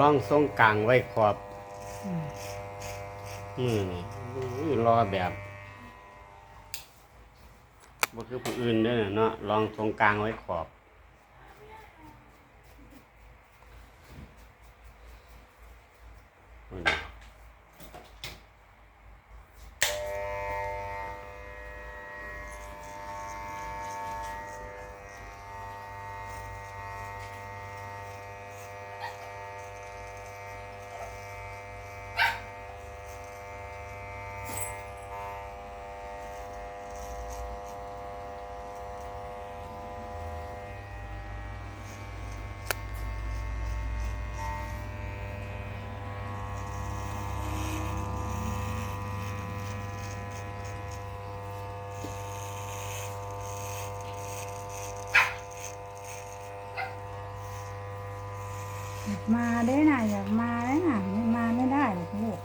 ร่องทรงกลางไว้ขอบอืมมือนี่อุ้ยรอแบบบ่คือผู้อื่นเด้อเนาะลองตรงกลางไว้ขอบอุ้ มาได้น่ะอยากมาได้นะไม่มาไม่ได้หรอกลูก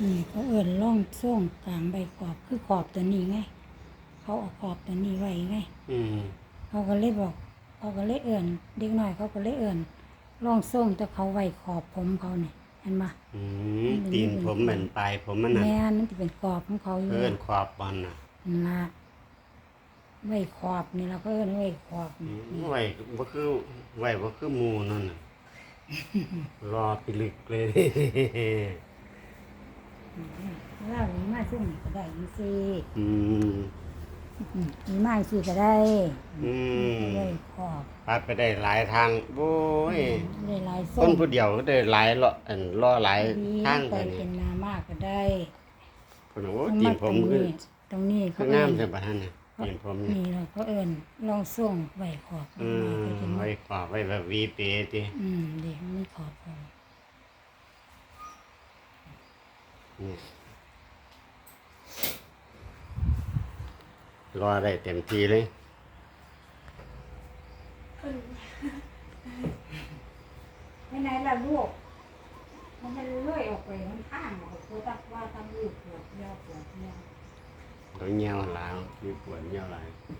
นี่เขาเอิ่นร่องส่งกลางใบขอบคือขอบตัวนี้ไง เขาเอาขอบตัวนี้ไว้ไง อืมเขาก็เลยบอก เขาก็เลยเอิ่นเด็กน้อยเขาก็เลยเอิ่นร่องส่งแต่เขาไว้ขอบผมเขาเนี่ยเห็นปะอืมตีนผมเหมือนปลายผมมันน่ะแม่นั่นจะเป็นขอบของเขาอยู่เพิ่นขอบบอลน่ะนั่นละไว้ขอบนี่เราก็เอิ่นไว้ขอบอืนี่มไว้บ่คือไว้บ่คือหมู่นั่นน่ะ รอไปลึกเลย เล่านี้มาซึ่งก็ได้ยี่สิอืมมีมาสิก็ได้อืมไว้ขอบปัดไปได้หลายทางโอ้ยได้หลายคส้นมผู้เดียวก็ได้หลายเลาะอันรอหลายดีทางไปไปนี่เป็นนามากก็ได้เพิ่นว่าโอ้ตีนผมคือตรงนี้คืเขาองามใช่ปะท่านน่ะตีนผมนี่นี่เราก็เอิญลองส่งไว้ขอบอืมันมมาก็จะไว้ขอบไว้แบบวีเปติอืมเดี๋ยวมันขอบผมนี่ รอได้เต็มที่เลยไม่ไหนล่ะลูก มันจะเลื่อยออกไป มันข้างออกตัวตักว่าทำลูกปวดเยาปวดเยาตัวเงี้ยวหลาวมีปวดเงี้ยวหลายอ